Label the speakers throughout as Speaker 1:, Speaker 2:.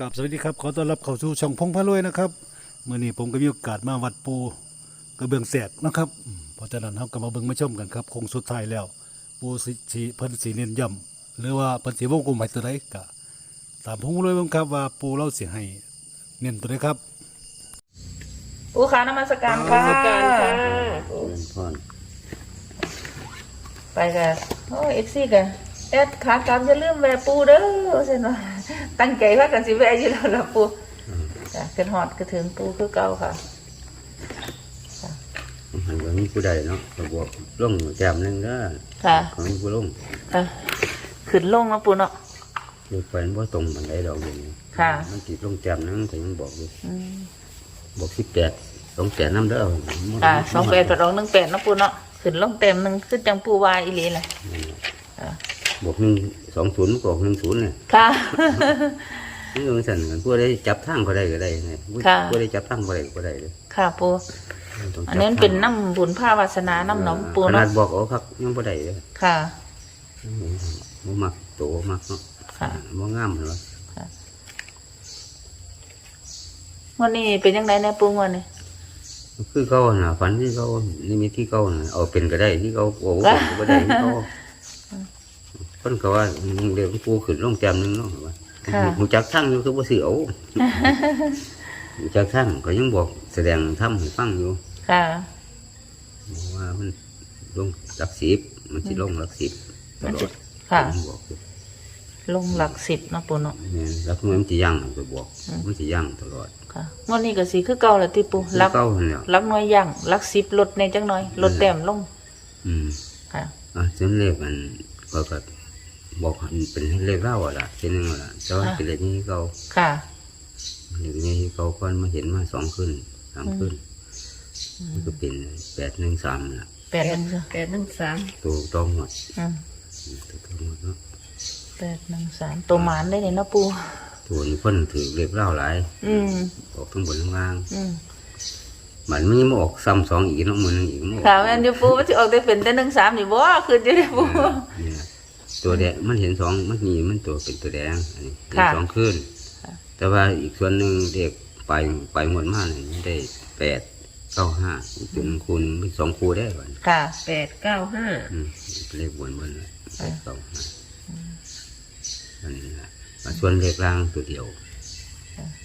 Speaker 1: กับสวัสดีครับขอต้อนรับเข้าสู่ช่องพงพะรวยนะครับเมื่อนี้ผมก็มีโอกาสมาวัดปูกระเบื้องแสกนะครับอืมเพราะฉะนั้นเราก็มาเบิ่งมาชมกันครับคงสุดท้ายแล้ว ปูสิสีเพิ่นสีเน้นย่ำหรือว่าเพิ่นสีวงกลมให้ตัวใดก็ตามพงพะรวยเบิ่งครับว่าปูเราสิให้เน้นตัวใดครับ
Speaker 2: ปูขานมัสการค่ะ
Speaker 3: นมัสการค่ะ
Speaker 4: พร
Speaker 2: ไปกันโอ้เอฟซีกันแอดขากลับอย่าลืมแวะปูเด้อเช่นว่า ตั้งใจว่ากันสิแวะอยู่แล้วล่ะปูจ้ะเกินหอดกระถึงปูคือเก่าค่ะ
Speaker 4: มันก็มีผู้ใดเนาะก็บอกลงแจมหนึงเด้อ
Speaker 2: ค่ะ
Speaker 4: ของมีผู้ลง
Speaker 2: ค่ะขึ้นลงเนาะปูเนาะ
Speaker 4: เด็กไปมันบ่ตรงมันได้ดอกอย่างนี้
Speaker 2: ค่ะ
Speaker 4: มันติดลงแจมหนึงก็ยังบอกอยู่
Speaker 2: อืม
Speaker 4: บอกสิบแปดลงแปดน้ำเด้อ
Speaker 2: ค่ะสองแปดกับสองหนึ่งแปดเนาะปูเนาะขึ้นลงเต็มหนึ่งคือจังปูวายอีหลีเลยค่ะ
Speaker 4: บอกหนึ่ง สองศูนย์บอกหนึ่งศูนย์เนี่ย
Speaker 2: ค่ะ
Speaker 4: นี่ก็สั่นกันผู้ใดจับทางก็ได้ก็ได้ไงผู้
Speaker 2: ค่ะ
Speaker 4: ผู้ใดจับทางก็ได้ก็ได้เลย
Speaker 2: ค่ะปู
Speaker 4: ต้งจับ
Speaker 2: อันนี้มันเป็นน้ำบุญผ้าวาสนาน้ำหนองปู
Speaker 4: ขนา
Speaker 2: เนาะ
Speaker 4: ดบอกเอาครับยังบ่ได้เลย
Speaker 2: ค่ะ
Speaker 4: บ่มักโตมักเนาะ
Speaker 2: ค่ะ
Speaker 4: บ่งามเหรอ
Speaker 2: วันนี้เป็นยังไงในปูวันนี้
Speaker 4: คือเขาน่ะฝันที่เขานี่มีที่เขาน่ะเอาเป็นก็ได้ที่เขาโอ้โหเป็นก็บ่ได้ที่เขา คนก็ว่าเดี๋ยวกูขึ้นลงแจมหนึงเนาะว่า
Speaker 2: ค่ะ
Speaker 4: หูจักทั้งอยู่คือบ่สิเอาหูจักทั้งก็ยังบอกแสดงทำให้ฟังอยู่
Speaker 2: ค่ะ
Speaker 4: ว่ามันลงหลักสิบมันสิลงหลักสิบต
Speaker 2: มัน
Speaker 4: ล
Speaker 2: จะ
Speaker 4: อด
Speaker 2: ค่ะ
Speaker 4: ผมบอกอยู่
Speaker 2: ลงหลักสิบเนาะปูเนาะ
Speaker 4: เนี่ยแล้วมันสิยั่งก็บอกมันสิยั่งตลอด
Speaker 2: ค่ะงวดนี้ก็สีคือเก่าแหละที่ปูรัก
Speaker 4: เก้าเนี่ย
Speaker 2: รักน้อยย่างรักสิบลดในจังน้อยลดแต้มลง
Speaker 4: อืม
Speaker 2: ค่ะ
Speaker 4: อะจนเลขมันก็ก็ บอกให้เป็นเลขเล่าอะล่ะเช่นนึงอะล่ะแต่ว่าเป็นเลขนี้เขา
Speaker 2: ค่ะ
Speaker 4: เลขนี้เขาก็มาเห็นมาสองขึ้นสามขึ้นมันก็เป็นแปดหนึ่งสามล่ะ
Speaker 2: แปดหนึ่ง
Speaker 3: แปดหนึ่งสาม
Speaker 4: ตัวต้องหมด
Speaker 2: อืม
Speaker 4: ตัวต้องหมดเนาะ
Speaker 2: แปดหนึ่งสามตัวหมานได้เนี่ยเนาะปู
Speaker 4: ตัวนี้เพิ่นถือเลขเล่าหลาย
Speaker 2: อืม
Speaker 4: ออกทั้งบนทั้งล่าง
Speaker 2: อืม
Speaker 4: มันไม่มาออกซ้ำสองอีกเนาะมือหนึงอีกมาออก
Speaker 2: ค่ะแม่นอยู่ปูมันจะออกได้เป็นแต่หนึ่งสามอยู่บ่คือจะได้ปู
Speaker 4: นี่นะ ตัวแดงมันเห็นสองมันมีมันตัวเป็นตัวแดงอันนี้เห็น
Speaker 2: ค่ะ
Speaker 4: สองขึ้น
Speaker 2: ค่ะ
Speaker 4: แต่ว่าอีกส่วนหนึ่งเด็กไปไปหมดมากเลยมันได้แปดเก้าห้าเป็นคูณเป็นสองคูได้ก่อน
Speaker 2: ค่ะ
Speaker 3: แปดเก้าห้า
Speaker 4: อืมเลขบนบนเลยแปดเก้าห้าอันนี้นะมาส่วนเลขล่างตัวเดียว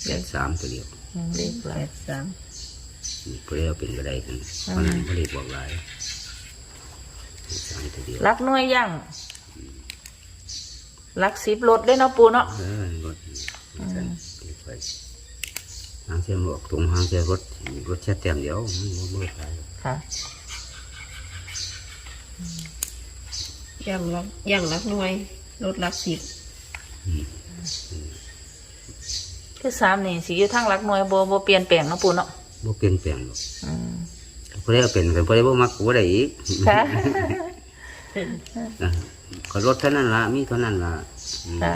Speaker 4: แปดสามตัวเดียว
Speaker 2: อืมเลขห
Speaker 3: แป
Speaker 2: ลาย
Speaker 3: ดสาม
Speaker 4: นี่เพื่อเอาเป็นก็ได้กันเพราะนั้นก็เลยบอกหลายเลขสามตัวเดียว
Speaker 2: รักน้อยย่าง รักสิบลดได้เนาะปูเนาะ
Speaker 4: เออรถกันไปหางเสียหมวกตรงหางเสียรถรถแค่เต็มเดียวมันบ่เบิดไป
Speaker 2: ค่ะ
Speaker 3: ย่างรักย่างรักหน่วยลดรักสิบ
Speaker 2: คือสามนี่สีอยู่ทั้งรักน้อยบ่บ่เปลี่ยนแปลงเนาะปูเนาะ
Speaker 4: บ่เปลี่ยนแปลงหรอก
Speaker 2: อืม
Speaker 4: พอได้เอาเป็นกันพอได้บ่มักก็บ่ได้อีก
Speaker 2: ค่ะ
Speaker 4: นะก็รถเท่านั้นละมีเท่านั้นละอืม
Speaker 2: ค่ะ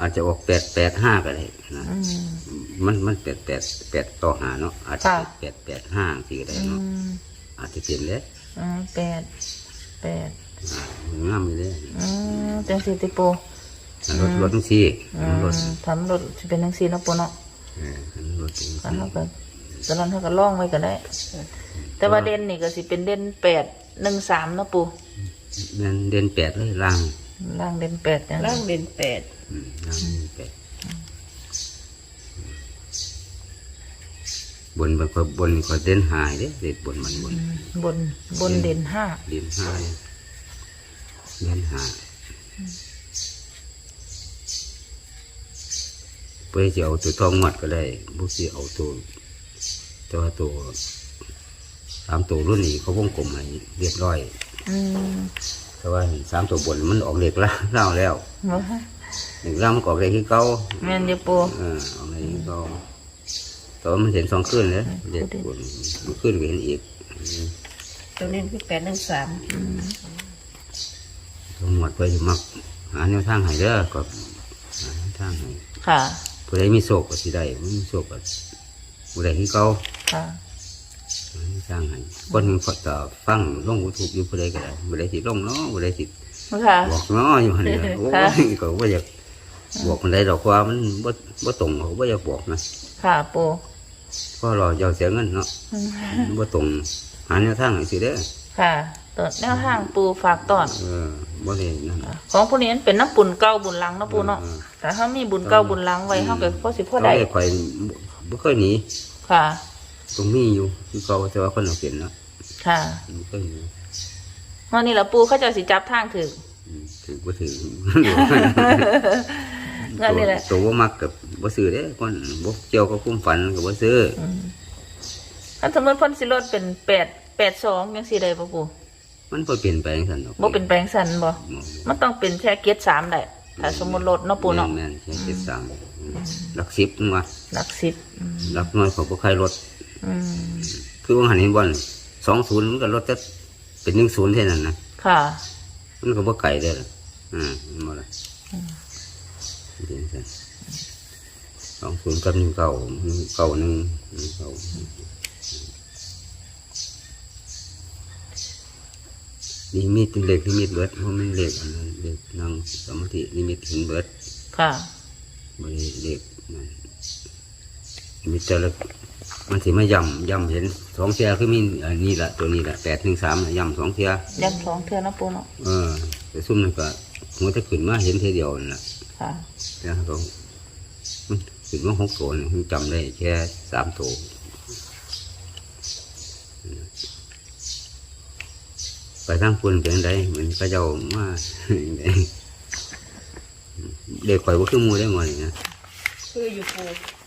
Speaker 4: อาจจะออกแปดแปดห้าก็ได้นะ
Speaker 2: อืม
Speaker 4: มันมันแปดแปดแปดต่อหาเนาะอาจจะ
Speaker 2: ค่ะ
Speaker 4: แปดแปดห้าสี่ก็ได้
Speaker 2: อื
Speaker 4: เนาะ
Speaker 2: ม
Speaker 4: อาจจะเปลี่ยนเลย
Speaker 2: อืมแปดแปด
Speaker 4: อ่ามันงามอยู่เลย
Speaker 2: อืมจังสีติปู
Speaker 4: รถรถทั้งสี่
Speaker 2: อืม
Speaker 4: รถ
Speaker 2: ทำรถจะเป็นจังสีเนาะปูเนาะ
Speaker 4: เออรถทั้ง
Speaker 2: อ่า
Speaker 4: สี่
Speaker 2: เขาก็ตอนนั้นเขาก็ล่องไว้ก็ได้ แต่ว่าเด่นนี่ก็สิเป็นเด่นแปด หนึ่งสามเนาะปู
Speaker 4: นั่นเด่นแปดเลยล่าง
Speaker 2: ล่างเด่นแปดจัง
Speaker 3: ล่างเป็นแปด
Speaker 4: อืมล่างเด่นแปดบนบนบนก็เด่นหายเด้เด่นบนมันบน
Speaker 2: บนบนเด่นห้า
Speaker 4: เด่นห้าเด่นห้าเพื่อจะเอาตัวทองหมดก็ได้บุษีเอาตัวแต่ว่าตัว สามตัวรุ่นนี้เขาวงกลมให้เรียบร้อย
Speaker 2: อืม
Speaker 4: แต่ว่าสามตัวบนมันออกเหล็กล่างเล่าแล้ว
Speaker 2: เนาะ
Speaker 4: เหล็กล่างมันก็ออกเหล็กที่เก่า
Speaker 2: แม่นอยู่ปู
Speaker 4: เออออกเหล็กที่เก่าแต่ว่ามันเห็นสองขึ้นเลยเหล็กบนมันขึ้นก็เห็นอีก
Speaker 3: ตัวนี้คือแปดหนึ่งสาม
Speaker 4: ทั้งหมดไปมักหาแนวทางให้เด้อก็หาแนวทางให้
Speaker 2: ค่ะ
Speaker 4: ผู้ใดมีโศกก็สิได้บ่มีโศกก็ผู้ใดที่เก่า
Speaker 2: ค่ะ
Speaker 4: หาแนวทางให้คนหนึงพอต่อฟังลงยูทูบอยู่ผู้ใดก็ได้ผู้ใดสิลงเนาะผู้ใดสิ
Speaker 2: ค่ะ
Speaker 4: บอกเนาะอยู่หั่นเด้อโอ้
Speaker 2: ค่ะ
Speaker 4: ยก็บ่อยากบอกคนใดดอกว่ามันบ่บ่ตรงเขาบ่อยากบอกนะ
Speaker 2: ค่ะปู
Speaker 4: เพราะเราจะเสียเงินเนาะ
Speaker 2: อืม
Speaker 4: มันบ่ตรงหาแนวทางให้สิเด้อ
Speaker 2: ค่ะตัวแนวทางปูฝากตอน
Speaker 4: เออบ่ได้นั่น
Speaker 2: ของผู้นี้มันเป็นน้ำปุ่นเก่าบุญหลังเนาะปูเนาะ
Speaker 4: เออ
Speaker 2: แต่ถ้ามีบุญเก่าบุญหลังไว้เฮาก็พอสิพอได้
Speaker 4: เขาเรียกข่อยบ่เคยหนี
Speaker 2: ค่ะ
Speaker 4: ตรงมีอยู่คือเขาแต่ว่าคนเอาเปลี่ยนเนาะ
Speaker 2: ค่ะ
Speaker 4: บ่เคยหนี
Speaker 2: วันนี้ละปูเขาเจะสิจับทางถึง
Speaker 4: อืมถือบ่ถือ
Speaker 2: เงินนี่แหละ
Speaker 4: ตัวบ่มักกับบ่ซื้อเด้คนบ่เกี่ยวกับคุ้มฝันก็บ่ซื้อ
Speaker 2: ถ้าสมมติเพ่นสิลดเป็นแปดแปดสองยังสี่ได้ปะปู
Speaker 4: มันบ่เปลี่ยนแปลงซั่นดอก
Speaker 2: บ่เป็นแปลงสันบ่มันต้องเป็นแค่เกียรสามได้ถ้าสมมติลดเนาะปูเนาะ
Speaker 4: แม่นๆแค่เจ็ดสามหลักสิบนึงว่า
Speaker 2: หลักสิบอืม
Speaker 4: หลักน้อยเขาบ่ใครลด
Speaker 2: อืม
Speaker 4: คือว่าหันเห็นบ่น20มันก็ลดแต่เป็น10แค่นั้นนะ
Speaker 2: ค่ะ
Speaker 4: มันก็บ่ไกลได้ล่ะอ่าเห็นบ่ล่ะเห็นซั่น20กับ19 91 19นี่มีดเป็นเหล็กนี่มีดเบิดเพราะมันเหล็กอันนั้นเหล็กนั่งสมาธินี่มีดเห็นเบิด
Speaker 2: ค่ะ
Speaker 4: บริเด็กนั่นมีแต่ละ มันสิมาย่ำย่ำเห็นสองเทียคือมีอันนี้ละตัวนี้ละแปดหนึ่งสามย่ำสองเทีย
Speaker 2: ยันสองเทื่อเนาะปูเนาะ
Speaker 4: เออแต่ซุ่มนั่นก็หัวจะขึ้นมาเห็นเทียเดียวนั่นละ
Speaker 2: ค่ะ
Speaker 4: แล้วก็มันขึ้นมาหกตัวนี่จำได้แค่สามตัวไปทางปุ่นเป็นไดเหมือนพระเจ้ามาเด็กข่อยว่าคือหมูได้หมดนี่นะ
Speaker 3: คืออยู่ปู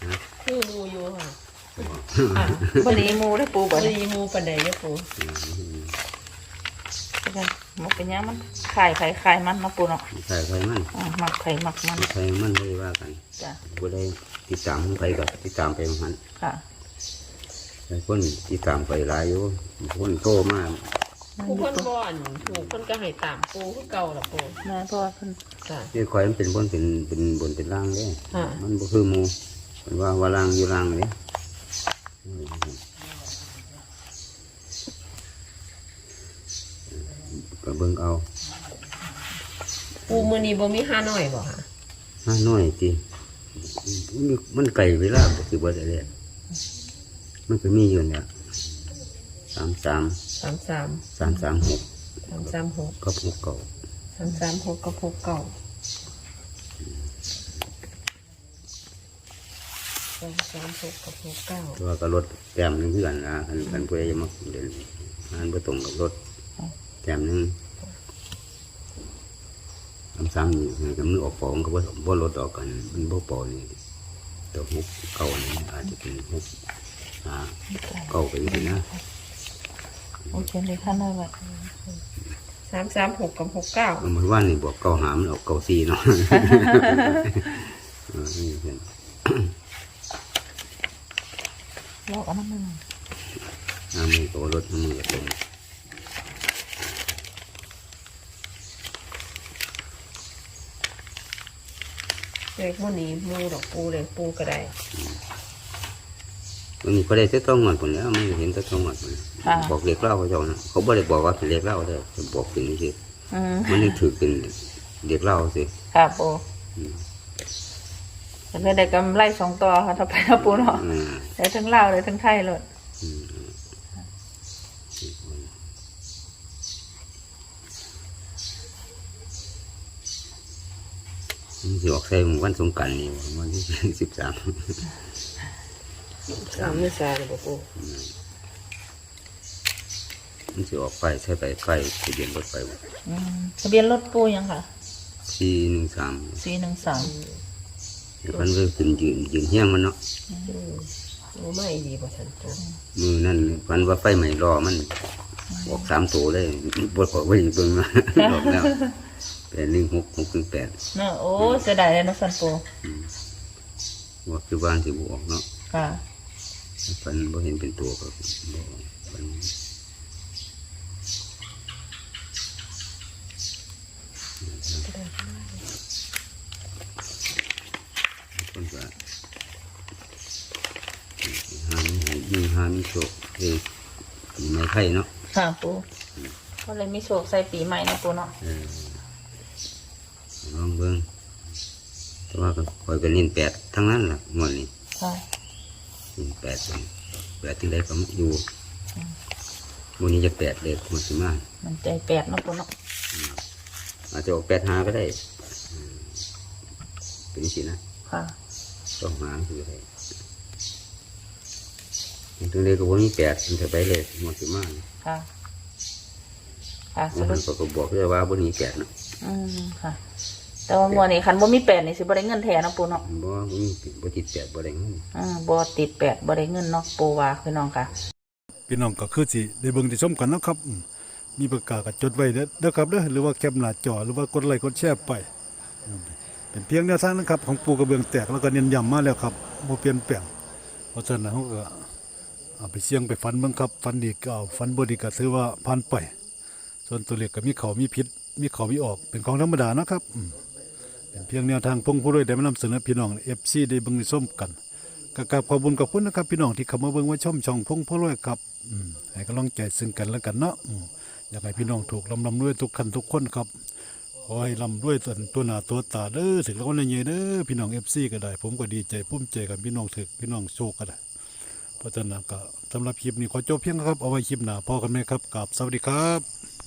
Speaker 4: ฮะ
Speaker 3: คือหมูอยู่ค่ะ
Speaker 2: อะวันนี้หมูได้ปูบ่
Speaker 3: บ่
Speaker 2: ได้
Speaker 3: ได้หมูปันใดเด้อปู
Speaker 2: มันเป็นหยังมันขายไข่ขายมันเนาะปูเนาะ
Speaker 4: ใส่ไฟมัน
Speaker 2: อะหมักไข่หมักมัน
Speaker 4: ไฟมันไม่ได้ว่ากัน
Speaker 2: จ้ะ
Speaker 4: ผู้ใดติดตามไปก็ติดตามไปของมัน
Speaker 2: ค่ะ
Speaker 4: หลายคนติดตามไปหลายอยู่คนโตมาก
Speaker 3: ผู้คนบ่อนถูกคนก็ให้ตามปูคือเก่าล่ะปู
Speaker 2: แม่เพราะว่าเพิ่น
Speaker 3: ค่ะ
Speaker 4: ที่คอยมันเป็นบนเป็นเป็นบนเป็นล่างเด้
Speaker 3: ค่ะ
Speaker 4: มันบ่คือหมูมันว่าว่าล่างอยู่ล่างเลย ก็เบิ่งเอา
Speaker 3: ปูมือนี้บ่มีห้าน้อยบ่ค่ะ
Speaker 4: ห้าน้อยติมันมันไก่เวลาก็คือบ่ได้เลยมันก็มีอยู่เนี่ยสามสาม
Speaker 3: สามสาม
Speaker 4: สามสามหก
Speaker 3: สามสามหก
Speaker 4: ก็หกเก่า
Speaker 3: สามสามหกกับหกเก่า สามสามหกกับหกเก้า
Speaker 4: แต่ว่าก็รถแต้มหนึงเพื่อนนะคันคันเพื่อจะมาเดินงานประตรงกับรถแต้มหนึงทำซ้ำนี่กับมือออกปองก็บ่บ่รถออกกัน มันบ่ปอนี่ตัวหกเก่านี่อาจจะเป็นหกหาเก่าไปอยู่นะ
Speaker 2: โอเคเลยค่ะน้อยไว้
Speaker 3: สามสามหกกับหกเก้า
Speaker 4: เมื่อวานนี่บอกเก่าหามนออกเก่าสี่เนาะ เออนี่เพื่อน
Speaker 2: ลอกเอันนั้นมัน
Speaker 4: น้ำมือก็รถน้ำมือก็ตรง
Speaker 3: เลขมื้อนี้มูดอกปูเลขปูก็ได้
Speaker 4: วันนี้ก็ได้เจ้าต้องหมดคนแล้วไม่เห็นเจ้าต้องหมดคนบอกเล็กเล่าเขาเจ้านะเขาบ่ได้บอกว่าเป็นเล็กเล่าเด้อเขาบอกเป็นนี่สิ
Speaker 2: มั
Speaker 4: นนี่ถือเป็นเด็กเล่าสิ
Speaker 2: ค่ะปู แต่ก็ได้กำไรสองต่อค่ะถ้าไปนะปูเนาะ
Speaker 4: อืม
Speaker 2: ได้ทั้งลาวได้ทั้งไทยเลย
Speaker 4: อืมมันสิออกใส่วันสงกรารนี่วันที่สิบสาม
Speaker 3: สามเมษายนบ่ปู
Speaker 4: มันสิออกไปใช้ไปไปทะเบียนรถไป
Speaker 2: อืมทะเบียนรถปูยังค่ะ
Speaker 4: สี่หนึ่งสาม
Speaker 2: สี่หนึ่งสาม
Speaker 4: มันก็ขึ้นยืนยืนเฮี้ยงมันเนาะ
Speaker 3: โอ้ไม่ดีบ่ทันปู
Speaker 4: มือนั่นฟันว่าไฟใหม่รอมันออกสามตัวเลยบดขอไว้เบิ่งมาออกแล้วแปดหนึ่งหกหกหนึ่งแปด
Speaker 2: เนาะโอ้เสียดายเลยเนาะสันปู
Speaker 4: ว่าคือบ้านสิบออกเนาะ
Speaker 2: ค่ะ
Speaker 4: ฟันบ่เห็นเป็นตัวก็บ่ฟันคนก็หามีมี หามีโชคเฮ้ยปีไม่ไข่เนาะ
Speaker 2: ค่ะปูก็เลยมีโชคใส่ปีใหม่นะปูเนาะ
Speaker 4: เออลองเบิ่งแต่ว่าก็คอยก็เน้นแปดทั้งนั้นล่ะงวดนี้
Speaker 2: ค่ะ
Speaker 4: เน้นแปดแปดที่ใดก็อยู่วันนี้จะแปดเลยมันสิมา
Speaker 2: มันใจแปดเนาะปูเนาะ
Speaker 4: อาจจะออกแปดหาก็ได้อืมเป็นสินะ
Speaker 2: ค่ะ
Speaker 4: ต้องหาคืออะไร ตรงนี้ก็วันนี้แปดมันจะไปเลยมันสิมา
Speaker 2: ค่ะ ค่ะส
Speaker 4: มัน
Speaker 2: รุป
Speaker 4: ก็บอกเลยว่าวันนี้แปดเนาะ
Speaker 2: อืมค่ะ แต่ว่ามัวนี่คันบ่มีแปดนี่สิบ่ได้เงินแท้เนาะปูเนาะ
Speaker 4: บ่ว่าวันนี้บ่ติดแปดบ่ได้เงิน
Speaker 2: อ่าบ่ติดแปดบ่ได้เงินเนาะปูว่าพี่น้องค่ะ
Speaker 1: พี่น้องก็คือสิได้เบิ่งได้ชมกันเนาะครับอืมมีประกาศก็จดไว้เด้อเด้อครับเด้อหรือว่าแคปหน้าจอหรือว่ากดไลค์กดแชร์ไปอืมเป็นเพียงแนวทางนะครับของปูกระเบื้องแตกแล้วก็เน้นย้ำมาแล้วครับบ่เปลี่ยนแปลงเพราะฉะนั้นเราก็ เอาไปเสี่ยงไปฝันบิ่งครับฝันดีก็เอาฝันบดีก็ถือว่าผ่านไป ส่วนตัวเลขก็มีเขามีผิดมีเขามีออกเป็นของธรรมดานะครับเป็นเพียงแนวทางพงผู้ด้วยได้มานำเสนอพี่น้อง FC ได้บิ่งได้มกันก็กราบขอบคุญกับคุณนะครับ พี่น้องที่เข้ามาเบิ่งมาช่อมช่องพงพ่อรวยครับอืมให้กำลังใจซึ่งกันและกันเนาะอยากให้พี่น้องถูกลำลำด้วยทุกคันทุกคนครับขอให้ลำด้วยตัวตัวหน้าตัวตาเด้อถึงแล้วก็เลยเด้อพี่น้องเอฟซีก็ได้ ผมก็ดีใจภูมิใจกับพี่น้องถึกพี่น้องโชคก็ได้ เพราะฉะนั้นก็สำหรับคลิปนี้ขอจบเพียงครับ เอาไว้คลิปหน้าพอกันไหมครับกับสวัสดีครับ